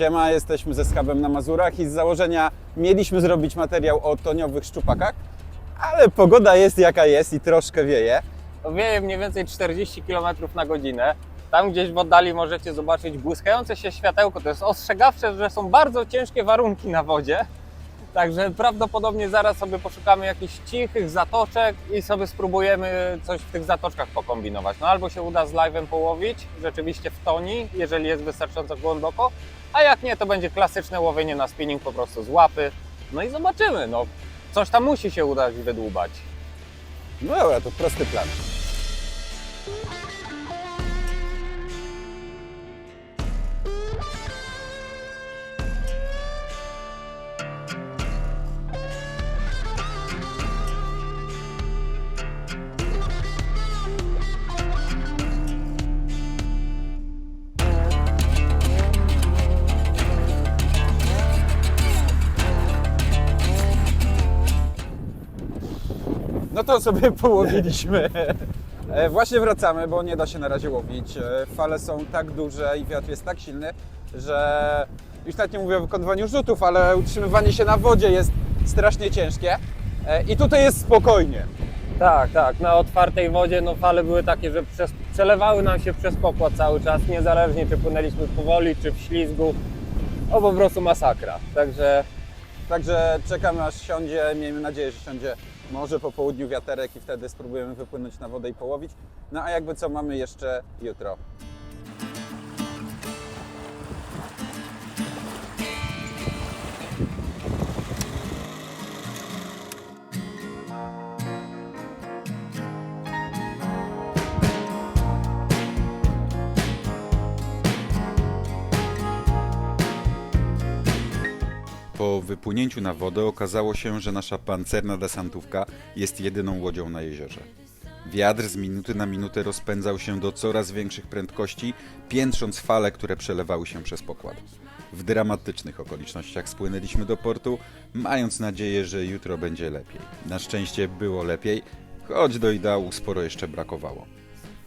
Siema, jesteśmy ze Skabem na Mazurach i z założenia mieliśmy zrobić materiał o toniowych szczupakach, ale pogoda jest jaka jest i troszkę wieje. Wieje mniej więcej 40 km na godzinę. Tam gdzieś w oddali możecie zobaczyć błyskające się światełko. To jest ostrzegawcze, że są bardzo ciężkie warunki na wodzie. Także prawdopodobnie zaraz sobie poszukamy jakichś cichych zatoczek i sobie spróbujemy coś w tych zatoczkach pokombinować. No albo się uda z live'em połowić, rzeczywiście w toni, jeżeli jest wystarczająco głęboko, a jak nie, to będzie klasyczne łowienie na spinning po prostu z łapy. No i zobaczymy, no coś tam musi się udać wydłubać. No dobra, to prosty plan. To sobie połowiliśmy. E, Właśnie wracamy, bo nie da się na razie łowić. E, Fale są tak duże i wiatr jest tak silny, że już nawet nie mówię o wykonywaniu rzutów, ale utrzymywanie się na wodzie jest strasznie ciężkie. E, I tutaj jest spokojnie. Tak, tak. Na otwartej wodzie no, fale były takie, że przez, przelewały nam się przez pokład cały czas, niezależnie czy płynęliśmy powoli, czy w ślizgu. O po prostu masakra. Także Także czekamy aż siądzie, miejmy nadzieję, że siądzie może po południu wiaterek i wtedy spróbujemy wypłynąć na wodę i połowić. No a jakby co mamy jeszcze jutro. Po wypłynięciu na wodę okazało się, że nasza pancerna desantówka jest jedyną łodzią na jeziorze. Wiatr z minuty na minutę rozpędzał się do coraz większych prędkości, piętrząc fale, które przelewały się przez pokład. W dramatycznych okolicznościach spłynęliśmy do portu, mając nadzieję, że jutro będzie lepiej. Na szczęście było lepiej, choć do ideału sporo jeszcze brakowało.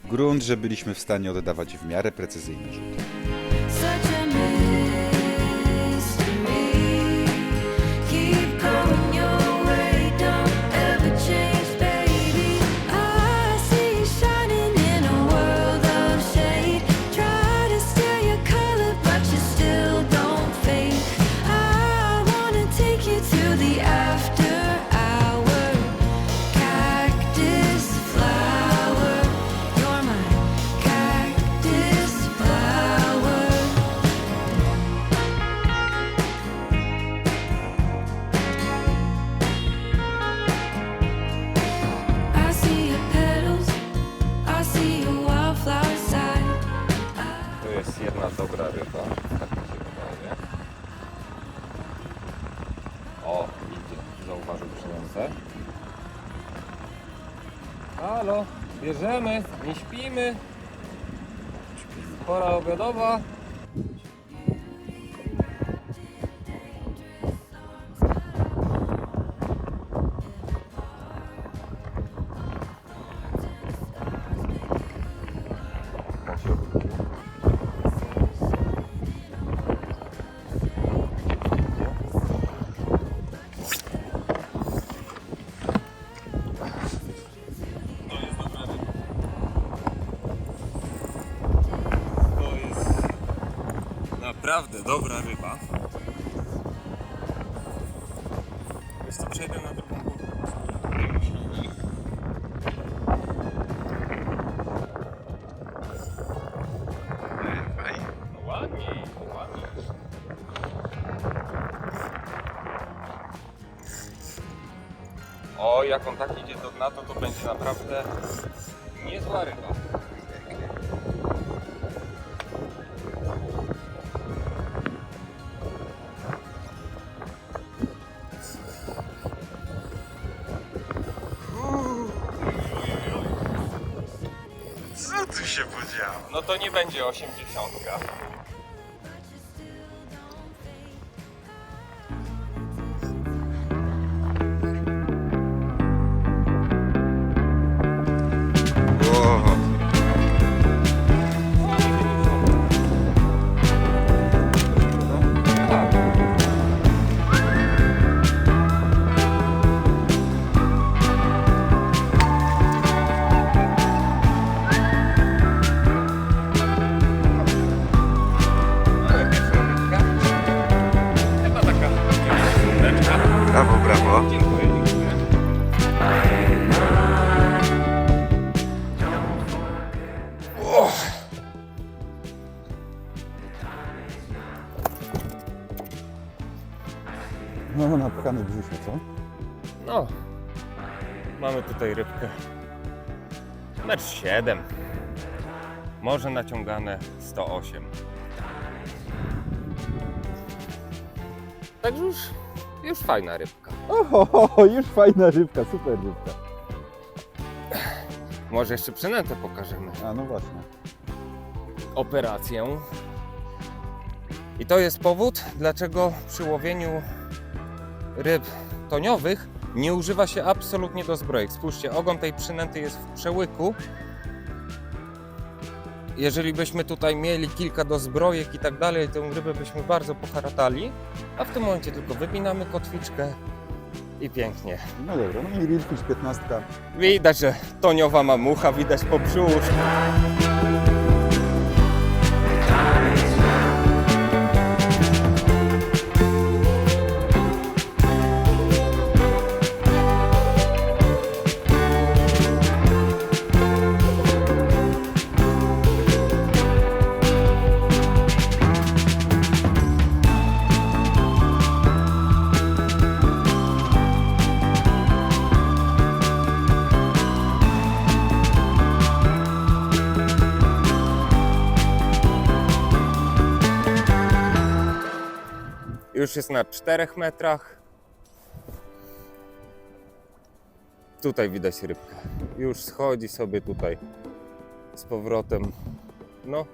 Grunt, że byliśmy w stanie oddawać w miarę precyzyjne rzuty. Jedna dobra ryba. Tak mi się wydaje. O, idzie. Zauważył przynętę. Halo, bierzemy, nie śpimy. Pora obiadowa. Naprawdę dobra ryba. Wiesz co, przejdę na drugą górę. O, jak on tak idzie do dna, to to będzie naprawdę niezła ryba. To nie będzie osiemdziesiątka. Tam w brzusze, co? No, mamy tutaj rybkę. Metr 7. Może naciągane 108. Także już, już fajna rybka. Oho, już fajna rybka, super rybka. Może jeszcze przynętę pokażemy. A no właśnie. Operację. I to jest powód, dlaczego przy łowieniu ryb toniowych nie używa się absolutnie do zbrojek. Spójrzcie, ogon tej przynęty jest w przełyku. Jeżeli byśmy tutaj mieli kilka dozbrojek i tak dalej, tę rybę byśmy bardzo poharatali, a w tym momencie tylko wypinamy kotwiczkę i pięknie. No dobra, no i Reelfish 15. Widać, że toniowa mamucha, widać po brzuszku. Już jest na 4 metrach. Tutaj widać rybkę. Już schodzi sobie tutaj z powrotem. No,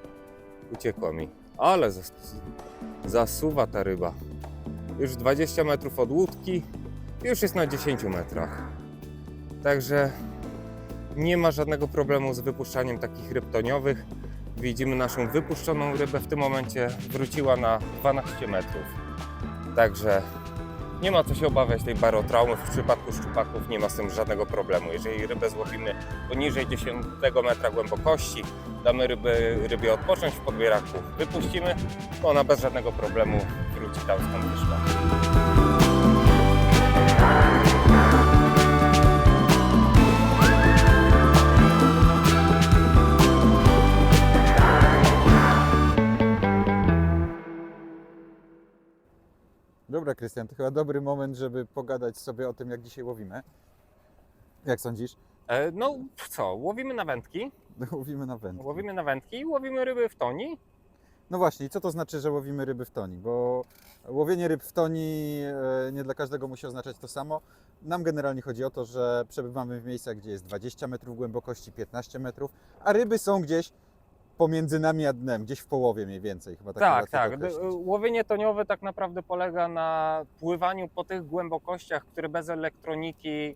uciekła mi. Ale zas zasuwa ta ryba. Już 20 metrów od łódki. Już jest na 10 metrach. Także nie ma żadnego problemu z wypuszczaniem takich ryb toniowych. Widzimy naszą wypuszczoną rybę. W tym momencie wróciła na 12 metrów. Także nie ma co się obawiać tej barotraumy. W przypadku szczupaków nie ma z tym żadnego problemu. Jeżeli rybę złowimy poniżej 10 metra głębokości, damy ryby, rybie odpocząć w podbieraku, wypuścimy, to ona bez żadnego problemu wróci tam skąd wyszła. Dobra, Krystian, to chyba dobry moment, żeby pogadać sobie o tym, jak dzisiaj łowimy. Jak sądzisz? E, no co, łowimy na wędki, Łowimy na wędkę. łowimy na wędki, łowimy ryby w toni. No właśnie, i co to znaczy, że łowimy ryby w toni? Bo łowienie ryb w toni e, nie dla każdego musi oznaczać to samo. Nam generalnie chodzi o to, że przebywamy w miejscach, gdzie jest 20 metrów głębokości, 15 metrów, a ryby są gdzieś pomiędzy nami a dnem, gdzieś w połowie mniej więcej. Chyba tak, Tak, tak. określić. Łowienie toniowe tak naprawdę polega na pływaniu po tych głębokościach, które bez elektroniki,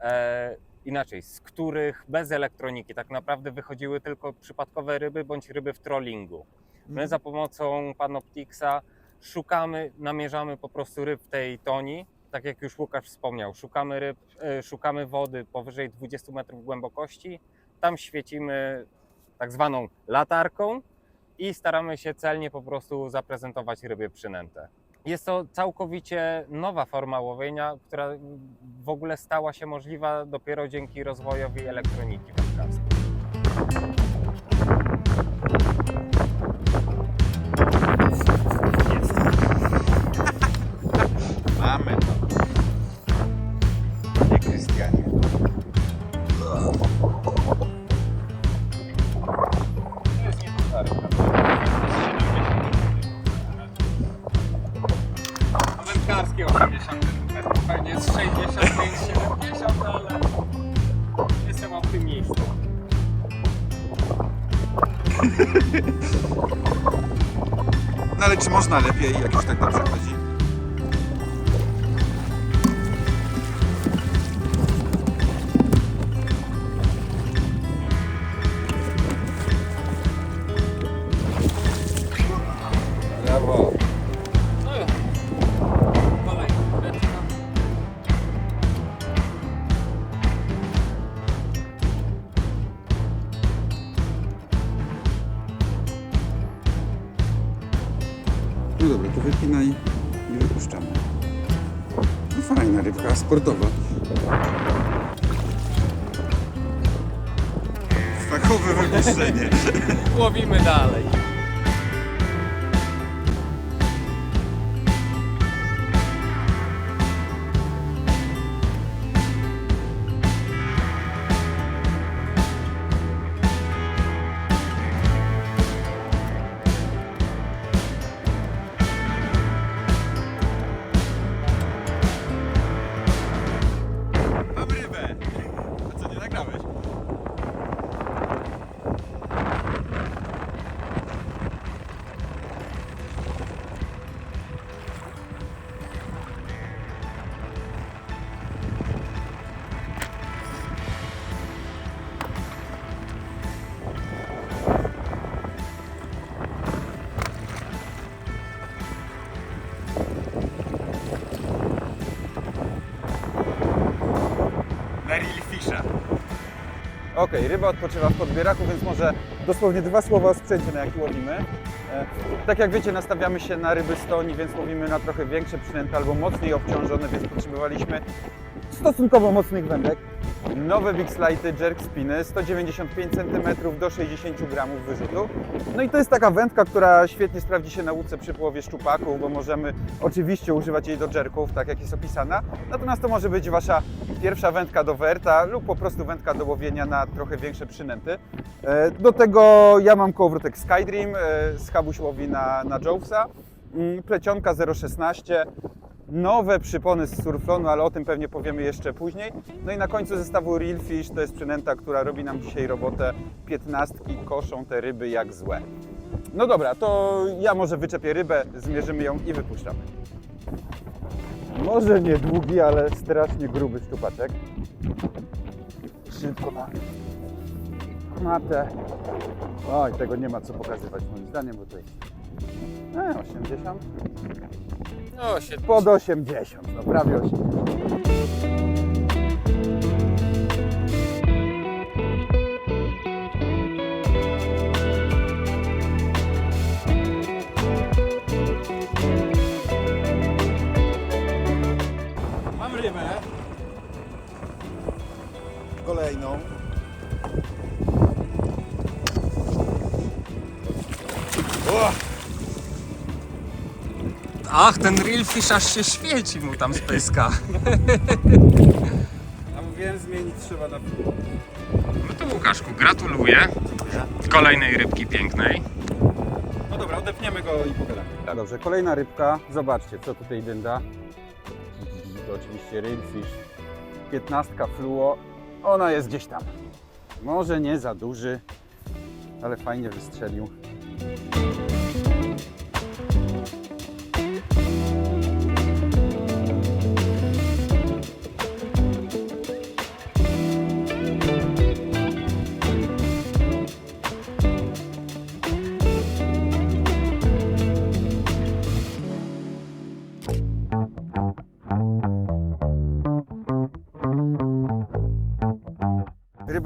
e, inaczej, z których bez elektroniki tak naprawdę wychodziły tylko przypadkowe ryby bądź ryby w trollingu. My Mhm. za pomocą Panoptixa szukamy, namierzamy po prostu ryb w tej toni. Tak jak już Łukasz wspomniał, szukamy ryb, e, szukamy wody powyżej 20 metrów głębokości. Tam świecimy tak zwaną latarką i staramy się celnie po prostu zaprezentować rybie przynętę. Jest to całkowicie nowa forma łowienia, która w ogóle stała się możliwa dopiero dzięki rozwojowi elektroniki wędkarskiej. Ale czy można lepiej, jak już tak dobrze sportowa. Fachowe wypuszczenie. Łowimy dalej. Okej, ryba odpoczywa w podbieraku, więc może dosłownie dwa słowa o sprzęcie, na jaki łowimy. E, tak jak wiecie, nastawiamy się na ryby stoni, więc łowimy na trochę większe przynęty albo mocniej obciążone, więc potrzebowaliśmy stosunkowo mocnych wędek. Nowe Big Slide Jerk Spiny, 195 cm do 60 gramów wyrzutu. No i to jest taka wędka, która świetnie sprawdzi się na łódce przy połowie szczupaku, bo możemy oczywiście używać jej do jerków, tak jak jest opisana. Natomiast to może być Wasza pierwsza wędka do werta lub po prostu wędka do łowienia na trochę większe przynęty. E, Do tego ja mam kołowrotek Skydream, e, z łowi na, na Jowsa, Mm, plecionka 0,16, nowe przypony z Surflonu, ale o tym pewnie powiemy jeszcze później. No i na końcu zestawu Real Fish, to jest przynęta, która robi nam dzisiaj robotę. Piętnastki koszą te ryby jak złe. No dobra, to ja może wyczepię rybę, zmierzymy ją i wypuszczamy. Może nie długi, ale strasznie gruby szczupaczek. Szybko na matę. Oj, tego nie ma co pokazywać moim zdaniem, bo to jest e, 80. No, się Pod 80, no prawie 80. Mam rybę. Kolejną. Ach, ten real fish aż się świeci mu tam z pyska. A mówiłem zmienić trzeba na No to Łukaszku, gratuluję kolejnej rybki pięknej. No dobra, odepniemy go i pogadamy. Dobrze, kolejna rybka. Zobaczcie, co tutaj dynda. To oczywiście rybfish. 15 fluo. Ona jest gdzieś tam. Może nie za duży, ale fajnie wystrzelił.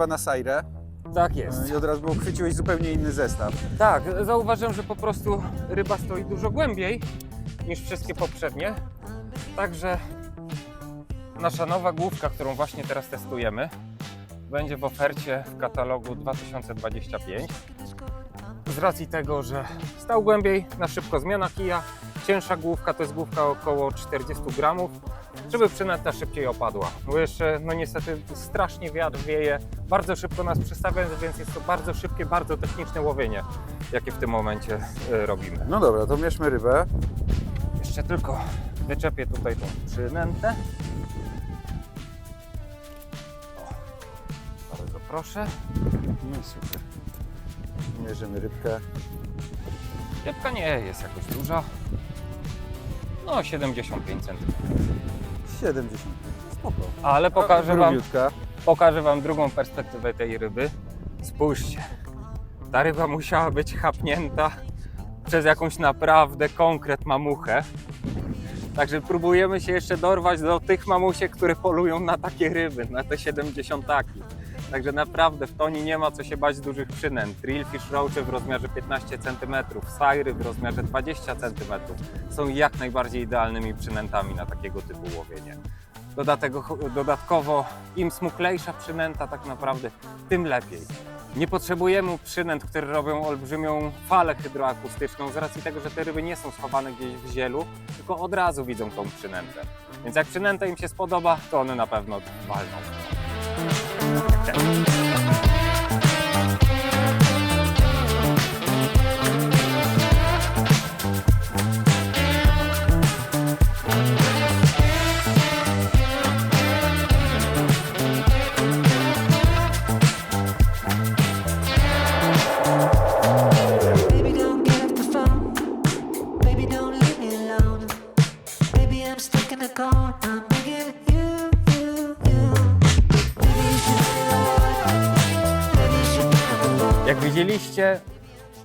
Ryba na sajrę. Tak jest. I od razu bo chwyciłeś zupełnie inny zestaw. Tak, zauważyłem, że po prostu ryba stoi dużo głębiej niż wszystkie poprzednie. Także nasza nowa główka, którą właśnie teraz testujemy, będzie w ofercie w katalogu 2025. Z racji tego, że stał głębiej, na szybko zmiana kija, cięższa główka to jest główka około 40 gramów, żeby przynęta szybciej opadła. Bo jeszcze, no niestety, strasznie wiatr wieje, bardzo szybko nas przestawia, więc jest to bardzo szybkie, bardzo techniczne łowienie, jakie w tym momencie y, robimy. No dobra, to mierzmy rybę. Jeszcze tylko wyczepię tutaj tą przynętę. O, bardzo proszę. No i super. Mierzymy rybkę. Rybka nie jest jakoś duża. No, 75 cm. 70. Spoko. Ale pokażę wam, Grubiutka. pokażę wam drugą perspektywę tej ryby. Spójrzcie. Ta ryba musiała być chapnięta przez jakąś naprawdę konkret mamuchę. Także próbujemy się jeszcze dorwać do tych mamusie, które polują na takie ryby, na te 70 -taki. Także naprawdę w toni nie ma co się bać dużych przynęt. Drillfish roache w rozmiarze 15 cm, sajry w rozmiarze 20 cm są jak najbardziej idealnymi przynętami na takiego typu łowienie. Dodatkowo im smuklejsza przynęta tak naprawdę, tym lepiej. Nie potrzebujemy przynęt, które robią olbrzymią falę hydroakustyczną z racji tego, że te ryby nie są schowane gdzieś w zielu, tylko od razu widzą tą przynętę. Więc jak przynęta im się spodoba, to one na pewno walną. That.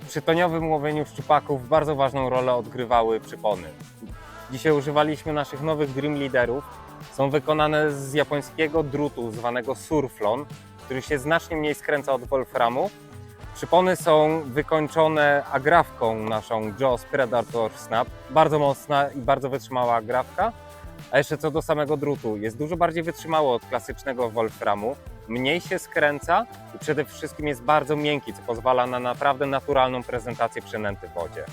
Przy toniowym łowieniu szczupaków bardzo ważną rolę odgrywały przypony. Dzisiaj używaliśmy naszych nowych Dream Leaderów. Są wykonane z japońskiego drutu zwanego surflon. który się znacznie mniej skręca od Wolframu. Przypony są wykończone agrafką naszą Jaws Predator Snap. Bardzo mocna i bardzo wytrzymała agrafka. A jeszcze co do samego drutu, jest dużo bardziej wytrzymały od klasycznego Wolframu. Mniej się skręca i przede wszystkim jest bardzo miękki, co pozwala na naprawdę naturalną prezentację przynęty w wodzie.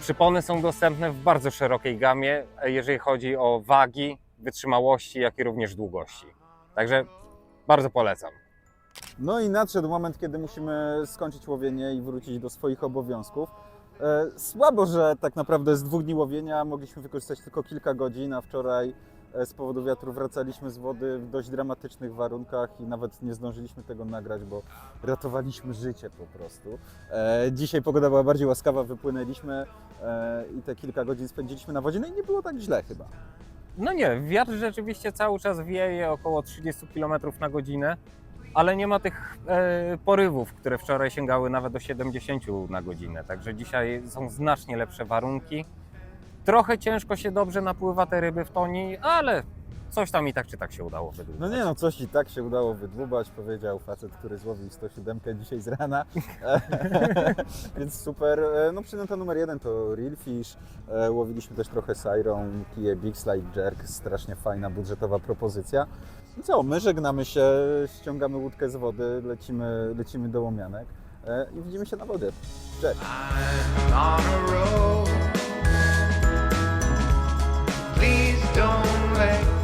Przypony są dostępne w bardzo szerokiej gamie, jeżeli chodzi o wagi, wytrzymałości, jak i również długości. Także bardzo polecam. No i nadszedł moment, kiedy musimy skończyć łowienie i wrócić do swoich obowiązków. E, Słabo, że tak naprawdę z dwóch dni łowienia mogliśmy wykorzystać tylko kilka godzin, a wczoraj z powodu wiatru wracaliśmy z wody w dość dramatycznych warunkach i nawet nie zdążyliśmy tego nagrać, bo ratowaliśmy życie po prostu. E, Dzisiaj pogoda była bardziej łaskawa, wypłynęliśmy e, i te kilka godzin spędziliśmy na wodzie, no i nie było tak źle chyba. No nie, wiatr rzeczywiście cały czas wieje około 30 km na godzinę, ale nie ma tych e, porywów, które wczoraj sięgały nawet do 70 na godzinę. Także dzisiaj są znacznie lepsze warunki. Trochę ciężko się dobrze napływa te ryby w toni, ale coś tam i tak czy tak się udało wydłużyć. No nie no, coś i tak się udało wydłubać, powiedział facet, który złowił 107 dzisiaj z rana. Więc super. E, No przynęta numer jeden to Real Fish. E, Łowiliśmy też trochę Siron, kije Big Slide Jerk, strasznie fajna, budżetowa propozycja. I co, my żegnamy się, ściągamy łódkę z wody, lecimy, lecimy do łomianek e, i widzimy się na wodzie. Cześć! on a road don't let